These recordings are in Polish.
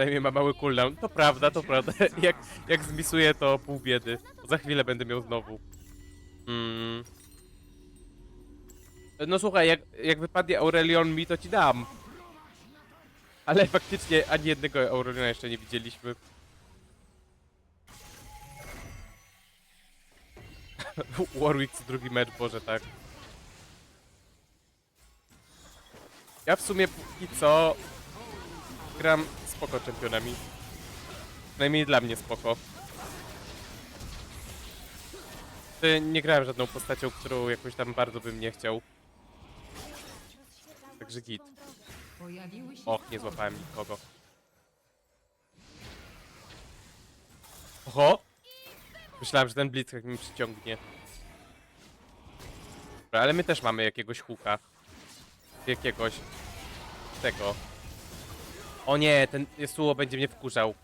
Przynajmniej ma mały cooldown. To prawda, to prawda. Jak, jak zmisuję, to pół biedy. Za chwilę będę miał znowu. Mm. No słuchaj, jak, jak wypadnie Aurelion mi, to ci dam. Ale faktycznie ani jednego Aureliona jeszcze nie widzieliśmy. Warwick drugi mecz, Boże, tak. Ja w sumie póki co gram spoko czempionami. Przynajmniej dla mnie spoko. Nie grałem żadną postacią, którą jakoś tam bardzo bym nie chciał. Także git. Och, nie złapałem nikogo. Oho! Myślałem, że ten Blitzcrank mi przyciągnie. Dobra, ale my też mamy jakiegoś huka. Jakiegoś... Tego. O nie, ten Yasuo będzie mnie wkurzał.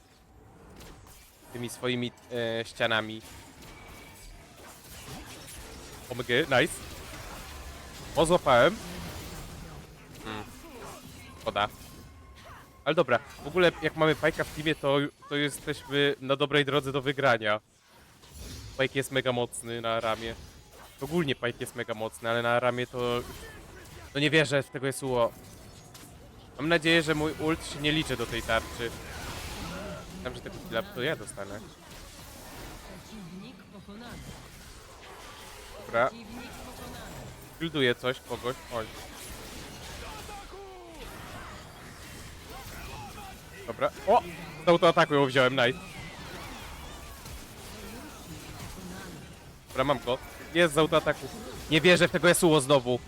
Tymi swoimi e, ścianami. OMG, nice. O, złapałem. Mm. Szkoda. Ale dobra, w ogóle jak mamy Pajka w teamie, to, to jesteśmy na dobrej drodze do wygrania. Pajk jest mega mocny na ramię. Ogólnie Pajk jest mega mocny, ale na ramię to... No nie wierzę w tego Yasuo. Mam nadzieję, że mój ult się nie liczy do tej tarczy. Tam, że tego killa to ja dostanę. Dobra, builduję coś, kogoś. Oj. Dobra. O! Z autoataku ją wziąłem, nice. Dobra, mam go. Jest z autoataku. Nie wierzę w tego Yasuo znowu.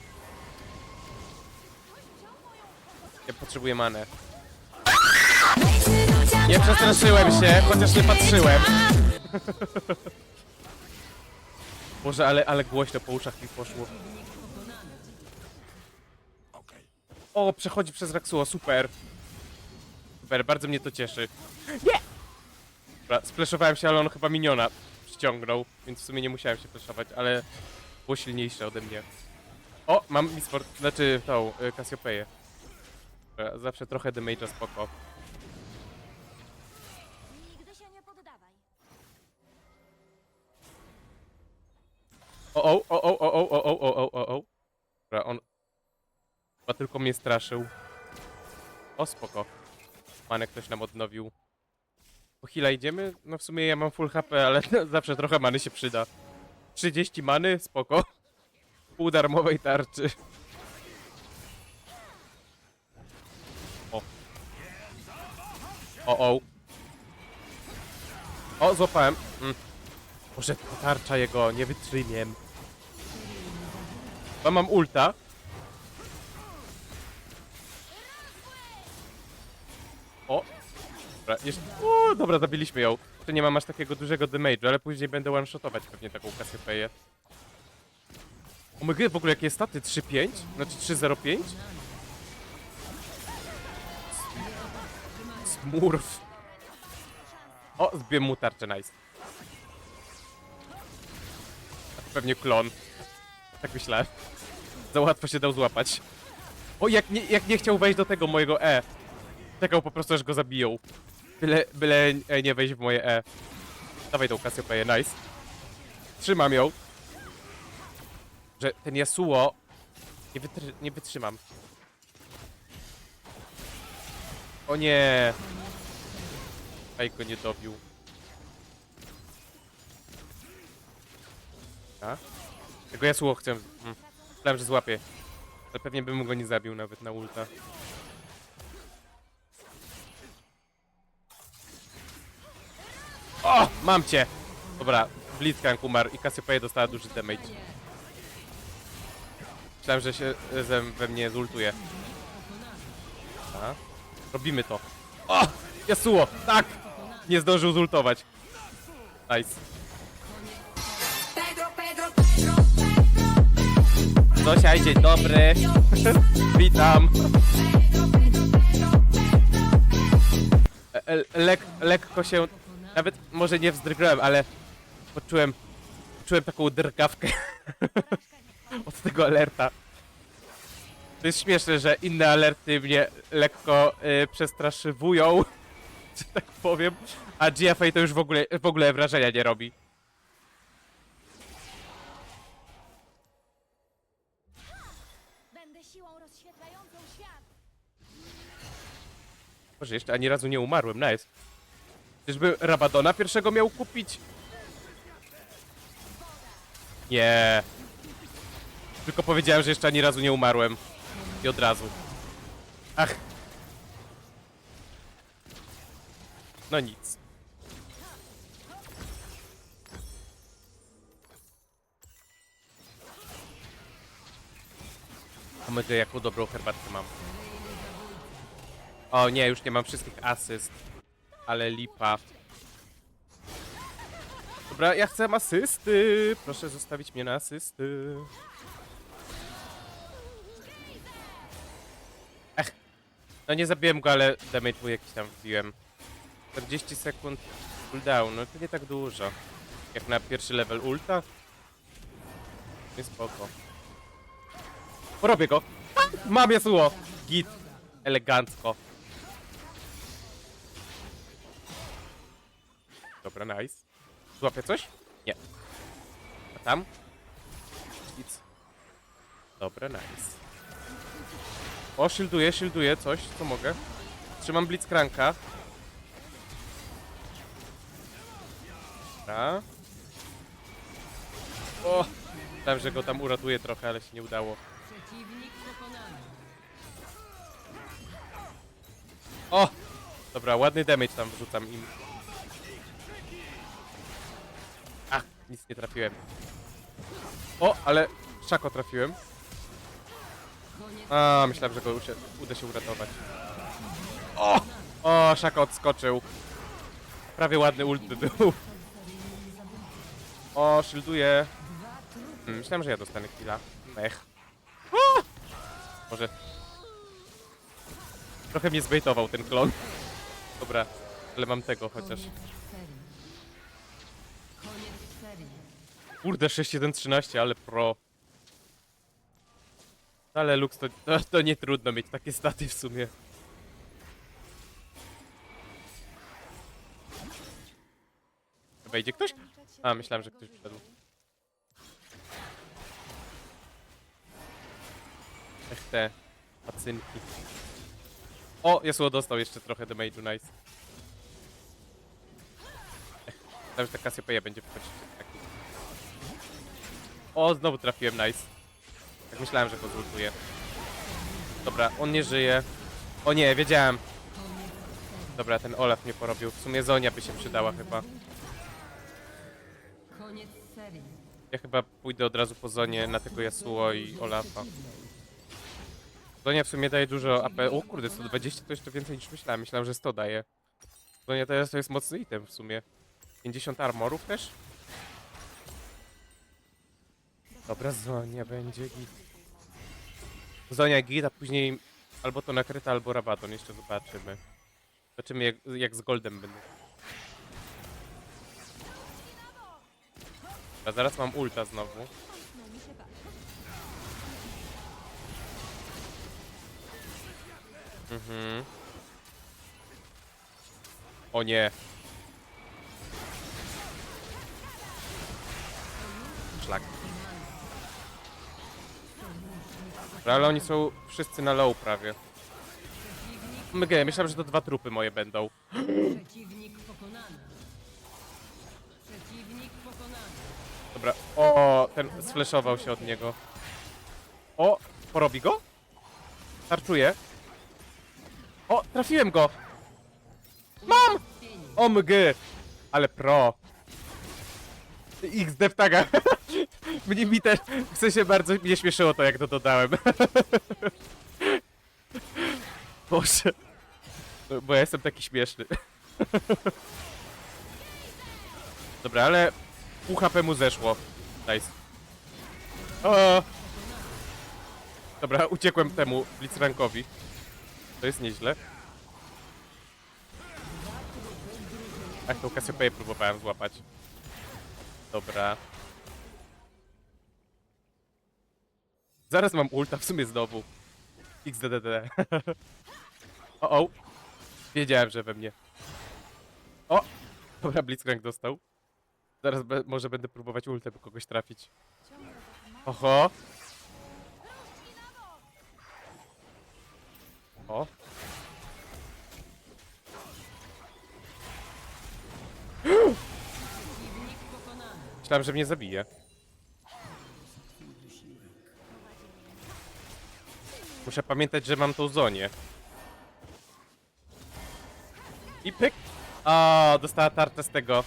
Ja potrzebuję manę. Nie przestraszyłem się, chociaż nie patrzyłem. Boże, ale, ale głośno po uszach mi poszło. O, przechodzi przez Raksuo, super. Super, bardzo mnie to cieszy. Nie! Dobra, spleszowałem się, ale on chyba miniona przyciągnął, więc w sumie nie musiałem się fleszować, ale było silniejsze ode mnie. O, mam Misport, znaczy tą, y, Cassiopeię. Dobra, Zawsze trochę damage'a spoko. Nigdy się nie poddawaj. O, o, o, o, o, o, o, o, o, o, o. Dobra, on chyba tylko mnie straszył. O, spoko. Manek ktoś nam odnowił. Po heal'a idziemy? No w sumie ja mam full HP, ale zawsze trochę many się przyda. 30 many? Spoko. Pół darmowej tarczy. O, o. O, złapałem. Mm. Boże, ta tarcza jego, nie wytrzymiem. Chyba mam ulta. O! Dobra, jeszcze... O, dobra, zabiliśmy ją. To nie mam aż takiego dużego damage'u, ale później będę one-shotować pewnie taką Cassiopeię. O my gry, w ogóle jakie staty? 3-5? Znaczy 3-0-5? Smurf. O, zbiłem mu tarczę, nice. A to pewnie klon. Tak myślałem. Za łatwo się dał złapać. O, jak nie, jak nie chciał wejść do tego mojego E. Czekał po prostu, aż go zabiją. Byle, byle e, nie wejść w moje E. Dawaj tą Cassiopeię, nice. Trzymam ją. Że ten Yasuo... Nie, nie wytrzymam. O nie. Aj go nie dobił. A? Tego Yasuo chcę. Mm. Myślałem, że złapię. Ale pewnie bym go nie zabił nawet na ulta. O! Mam cię! Dobra, Blitzcrank umarł i Cassiopeia dostała duży damage. Myślałem, że się we mnie zultuje. Robimy to. O! Yasuo! Tak! Nie zdążył zultować. Nice. Zosia, dzień dobry. Witam. E, e, Lek, lekko się, nawet może nie wzdrygnąłem, ale poczułem, poczułem taką drgawkę od tego alerta. To jest śmieszne, że inne alerty mnie lekko y, przestraszywują, że tak powiem. A GFA to już w ogóle, w ogóle wrażenia nie robi. Będę siłą rozświetlającą świat. Boże, jeszcze ani razu nie umarłem, nice. Czyżby Rabadona pierwszego miał kupić? Nie. Tylko powiedziałem, że jeszcze ani razu nie umarłem. I od razu. Ach. No nic. A my jaką dobrą herbatkę mam. O nie, już nie mam wszystkich asyst. Ale lipa. Dobra, ja chcę asysty. Proszę zostawić mnie na asysty. No nie zabiłem go, ale damage mu jakiś tam wbiłem. 40 sekund cooldown, no to nie tak dużo. Jak na pierwszy level ulta. Nie spoko. Porobię go. Mam Yasuo. Git. Elegancko. Dobra, nice. Złapię coś? Nie. A tam? Nic. Dobra, nice. O, shielduję, shielduję coś, co mogę. Trzymam blitzcranka. Dobra. O! Myślałem, że go tam uratuję trochę, ale się nie udało. O! Dobra, ładny damage tam wrzucam im. Ach, nic nie trafiłem. O, ale szako trafiłem. A, myślałem, że go usie, uda się uratować. O! O, szako odskoczył. Prawie ładny ult by był. O, shielduje. Hmm, myślałem, że ja dostanę killa. Mech. O! Może... Trochę mnie zbejtował ten klon. Dobra, ale mam tego chociaż. Kurde, 6-1-13, ale pro. Ale Lux, to, to, to nie trudno mieć takie staty w sumie. Idzie ktoś? A, myślałem, że ktoś wszedł. Ech te pacynki. O, Yasuo dostał jeszcze trochę damage'u, nice. Ech, myślałem, że ta Cassiopeia będzie wchodzić. O, znowu trafiłem, nice. Tak myślałem, że go zultuję. Dobra, on nie żyje. O nie, wiedziałem. Dobra, ten Olaf mnie porobił. W sumie Zonia by się przydała chyba. Koniec serii. Ja chyba pójdę od razu po Zonie na tego Yasuo i Olafa. Zonia w sumie daje dużo AP. O kurde, 120 to jeszcze więcej niż myślałem. Myślałem, że 100 daje. Zonia teraz to jest mocny item w sumie. 50 armorów też? Dobra, Zonia będzie git. Zonia git, a później albo to nakryta, albo rabaton. Jeszcze zobaczymy. Zobaczymy jak, jak z Goldem będę. A zaraz mam ulta znowu. No. Mhm. O nie. Szlak. Dobra, ale oni są wszyscy na low prawie. Mgę, myślałem, że to dwa trupy moje będą. Przeciwnik pokonany. Przeciwnik pokonany. Dobra. O, ten sfleszował się od niego. O, porobi go? Tarczuję. O, trafiłem go! Mam! O mg! Ale pro. XD w taga. Mnie mi też, w sensie bardzo mnie śmieszyło to, jak to dodałem. Boże. No, Bo ja jestem taki śmieszny. Dobra, ale pół HP mu zeszło. Nice. O! Dobra, uciekłem temu Blitzrankowi. To jest nieźle. Ach, tą Cassiopeię próbowałem złapać. Dobra. Zaraz mam ulta w sumie znowu. XDDD. o, o. Wiedziałem, że we mnie. O! Dobra, Blitzcrank dostał. Zaraz be może będę próbować ultę, by kogoś trafić. Oho! O! Myślałem, że mnie zabije. Muszę pamiętać, że mam tą zonię. I pyk! O, dostała tarczę z tego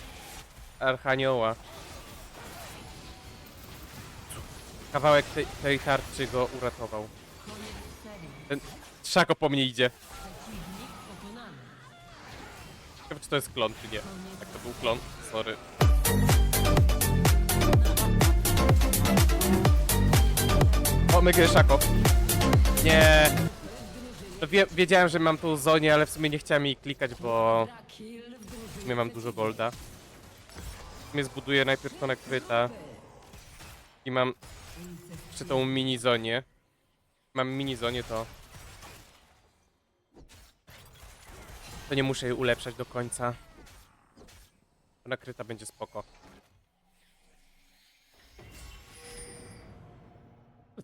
Archanioła. Kawałek tej, tej tarczy go uratował. Ten szako po mnie idzie. Ciekawe, czy to jest klon, czy nie. Tak, to był klon. Sorry. O, mygy, szako. Nie. Wie, wiedziałem, że mam tą zonię, ale w sumie nie chciałem jej klikać, bo w sumie mam dużo golda. W sumie zbuduję najpierw to nakryta. I mam jeszcze tą mini zonię. Mam mini zonię, to... To nie muszę jej ulepszać do końca. Nakryta będzie spoko.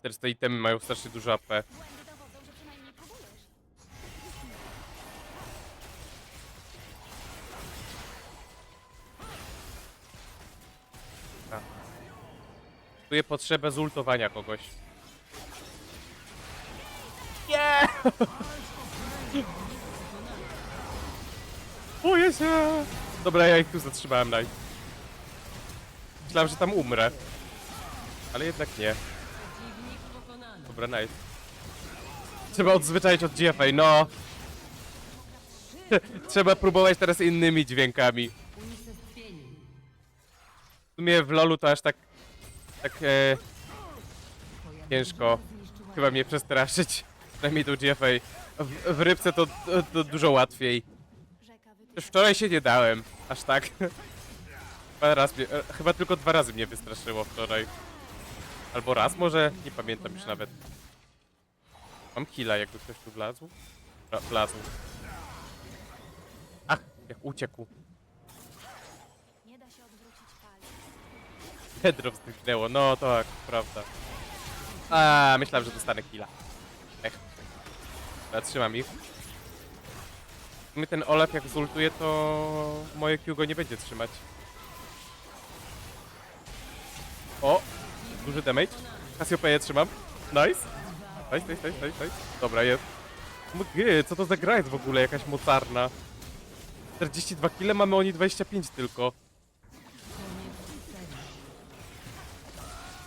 Teraz te itemy mają strasznie dużo AP. Błędy dowodzą, przynajmniej próbujesz. Czuję potrzebę zultowania kogoś. Nie! Boję się! Dobra, ja ich tu zatrzymałem, naj. Myślałem, że tam umrę. Ale jednak nie. Dobra, nice. Trzeba odzwyczaić od GFA, no. Trzeba próbować teraz innymi dźwiękami. W sumie w LoLu to aż tak... Tak e, ciężko. chyba mnie przestraszyć. Przynajmniej tą GFA. W, w rybce to, to, to dużo łatwiej. Też wczoraj się nie dałem. Aż tak. Chyba, raz e, chyba tylko dwa razy mnie wystraszyło wczoraj. Albo raz może? Nie pamiętam już nawet. Mam killa, jakby ktoś tu wlazł. Wla- Wlazł. Ach, jak uciekł. Pedro zniknęło, no tak, prawda. A, myślałem, że dostanę killa. Ech. Zatrzymam ich. My ten Olaf jak zultuje, to moje Q go nie będzie trzymać. O! Duży damage. Cassiopeia trzymam. Nice. Nice, nice, nice, nice, nice. Dobra, jest. Mgy, co to za gra jest w ogóle jakaś mocarna? 42 kile, mamy oni 25 tylko.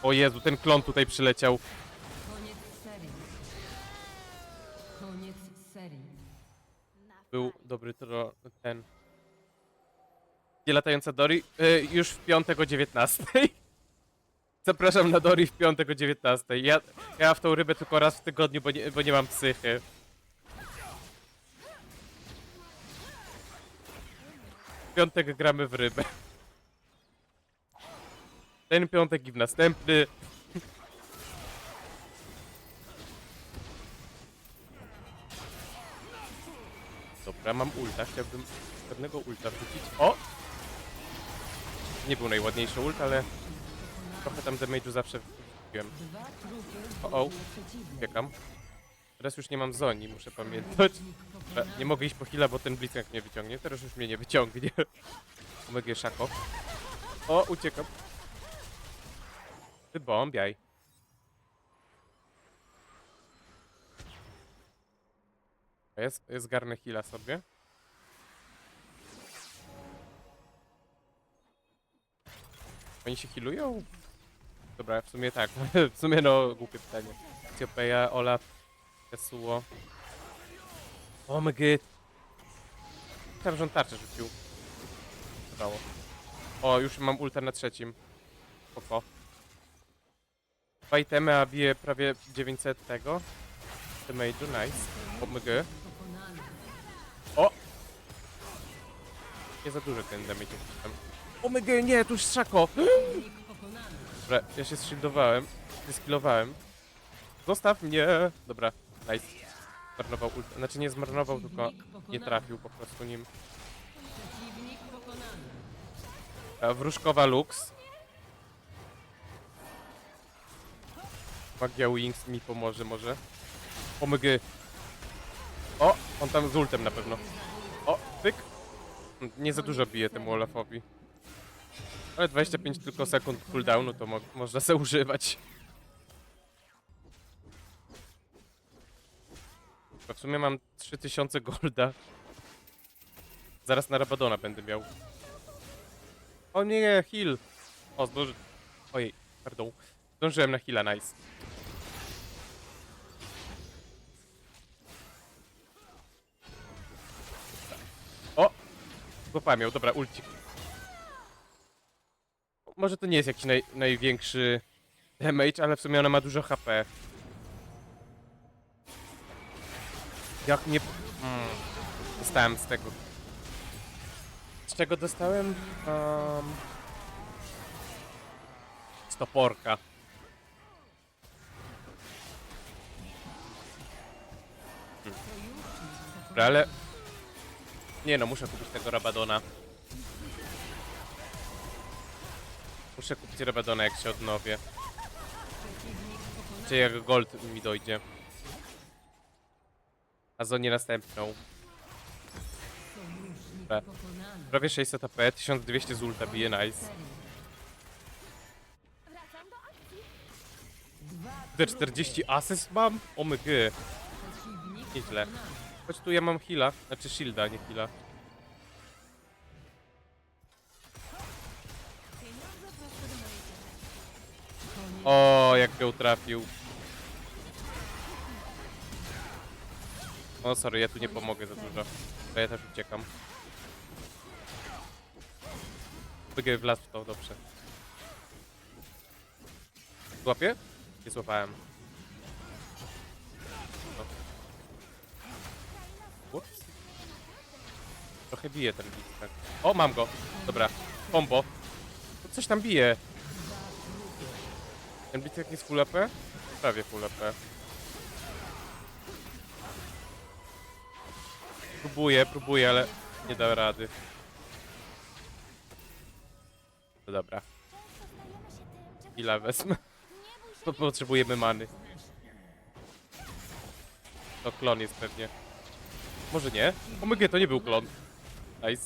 O Jezu, ten klon tutaj przyleciał. Koniec serii. Koniec serii. Był dobry tro... ten... Nie latająca Dori? Y, już w piątek o 19. Zapraszam na Dori w piątek o 19. Ja, ja w tą rybę tylko raz w tygodniu, bo nie, bo nie mam psychy. W piątek gramy w rybę. Ten piątek i w następny. Dobra, mam ulta. Chciałbym pewnego ulta wrzucić. O! Nie był najładniejszy ult, ale trochę tam damage'u zawsze wrzuciłem. Dwa trupy w O, o. Uciekam. Teraz już nie mam zoni, muszę pamiętać. Pokonany. nie mogę iść po chwilę, bo ten blitzcrank mnie wyciągnie. Teraz już mnie nie wyciągnie. Omega szako. O, uciekam. Wybombiaj. Jest, zgarnę heala sobie. Oni się healują? Dobra, w sumie tak. w sumie no, głupie pytanie. Ciopeja, Olaf, Yasuo. O my god. Myślałem, że on tarczę rzucił. Udało. O, już mam ulta na trzecim. Oko. Dwa itemy, a bije prawie 900 tego. Damage'u, nice. O my god. Pokonany. O! Nie za dużo ten damage jakiś tam. O my god, nie, tu jest szako! Dobra, ja się zshieldowałem. Zeskillowałem. Zostaw mnie! Dobra, nice. Zmarnował ult. Znaczy nie zmarnował, tylko nie trafił po prostu nim. A Wróżkowa Lux. Magia Wings mi pomoże może. Pomygy. O, on tam z ultem na pewno. O, pyk. Nie za dużo bije temu Olafowi. Ale 25 tylko sekund cooldownu to mo można se używać. Bo w sumie mam 3000 golda. Zaraz na Rabadona będę miał. O nie, heal. O, zdąży... Ojej, pardon. Zdążyłem na heala, nice. O! Złapałem ją, dobra, ulcik. Może to nie jest jakiś naj, największy damage, ale w sumie ona ma dużo HP. Jak nie... Mm, dostałem z tego. Z czego dostałem? Um. Dobra, ale... Nie no, muszę kupić tego Rabadona. Muszę kupić Rabadona jak się odnowię. Czy jak gold mi dojdzie. A zonie następną. Dobra. Prawie 600 AP, 1200 z ulta bije, nice. Te 40 asyst mam? O my Nieźle. Choć tu ja mam heala, znaczy shielda, nie heala. O, jak ją trafił. O, sorry, ja tu nie pomogę za dużo. Bo ja też uciekam. Wygry w las w to, dobrze. Złapię? Nie złapałem. Ups. Trochę bije ten bit, tak. O, mam go. Dobra, combo. Coś tam bije. Ten bit jak jest full AP? Prawie full AP. Próbuję, próbuję, ale nie da rady. No dobra, ile wezmę? To potrzebujemy many. To klon jest pewnie. Może nie? Omg, to nie był klon. Nice.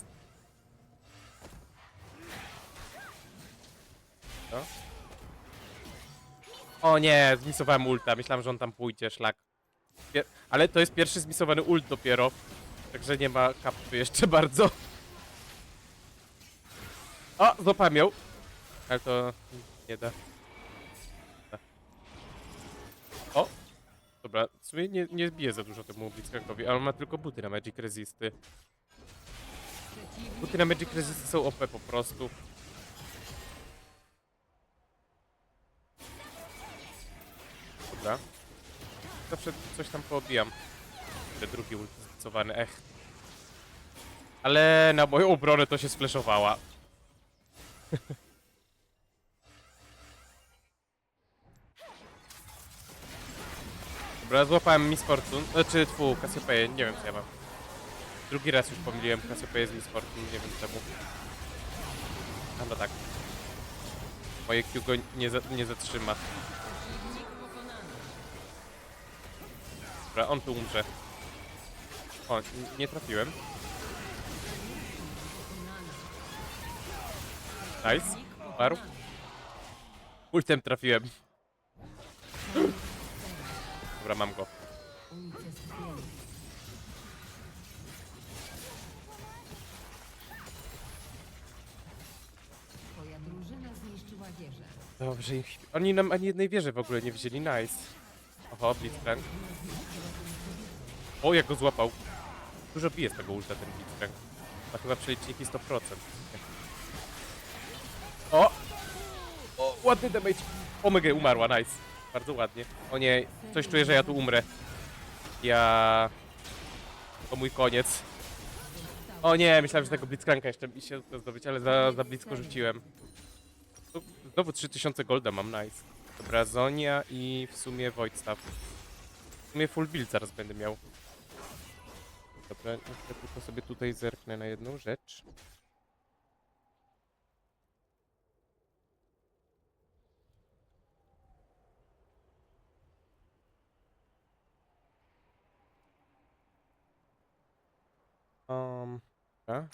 Co? O nie, zmisowałem ulta. Myślałem, że on tam pójdzie, szlak. Pier Ale to jest pierwszy zmisowany ult dopiero. Także nie ma kapty jeszcze bardzo. O, złapałem ją. Ale to nie da. O! Dobra, w sumie nie, nie zbije za dużo temu Blitzcrankowi, ale on ma tylko buty na Magic Resisty. Buty na Magic Resisty są OP po prostu. Dobra. Zawsze coś tam poobijam. Te drugi ult zbicowany, ech. Ale na moją obronę to się sfleszowała. Dobra, złapałem Miss Fortune, znaczy tfu, Cassiopeia, nie wiem co ja mam. Drugi raz już pomyliłem Cassiopeia z Miss Fortune, nie wiem czemu. A no tak. Moje Q go nie, za, nie zatrzyma. przeciwnik pokonany. Dobra, on tu umrze. O, nie trafiłem. Nice. Umarł. Ultem trafiłem. Dobra, mam go. Unicestwienie. Twoja drużyna zniszczyła wieżę. Dobrze, ich... oni nam ani jednej wieży w ogóle nie wzięli, nice. Oho, Blitzcrank. O, jak go złapał. Dużo bije z tego ulta ten Blitzcrank. Ma chyba przeliczniki 100%. O! O, ładny damage. Omega umarła, nice. Bardzo ładnie. O nie, coś czuję, że ja tu umrę. Ja... To mój koniec. O nie, myślałem, że tego Blitzcranka jeszcze mi się uda zdobyć, ale za, za blisko rzuciłem. Znowu 3000 golda mam, nice. Dobra, Zonia i w sumie Void Staff. W sumie full build zaraz będę miał. Dobra, no ja tylko sobie tutaj zerknę na jedną rzecz. Um, dobra.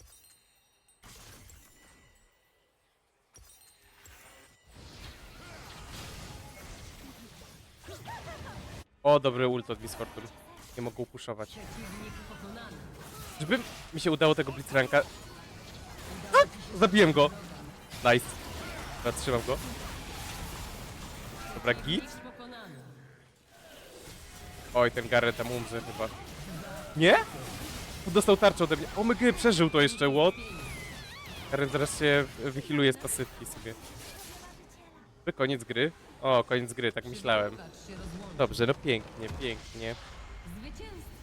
O, dobry ult od Discordu. Nie mogę upuszować. Żeby mi się udało tego Blitzranka... A! Zabiłem go! Nice. Dobra, trzymam go. Dobra, git. Oj, ten Garret tam umrze chyba. Nie? Dostał tarczę ode mnie. O my gry, przeżył to jeszcze, what? Garret zaraz się wychiluje z pasywki sobie. By koniec gry? O, koniec gry, tak myślałem. Dobrze, no pięknie, pięknie. Zwycięstwo.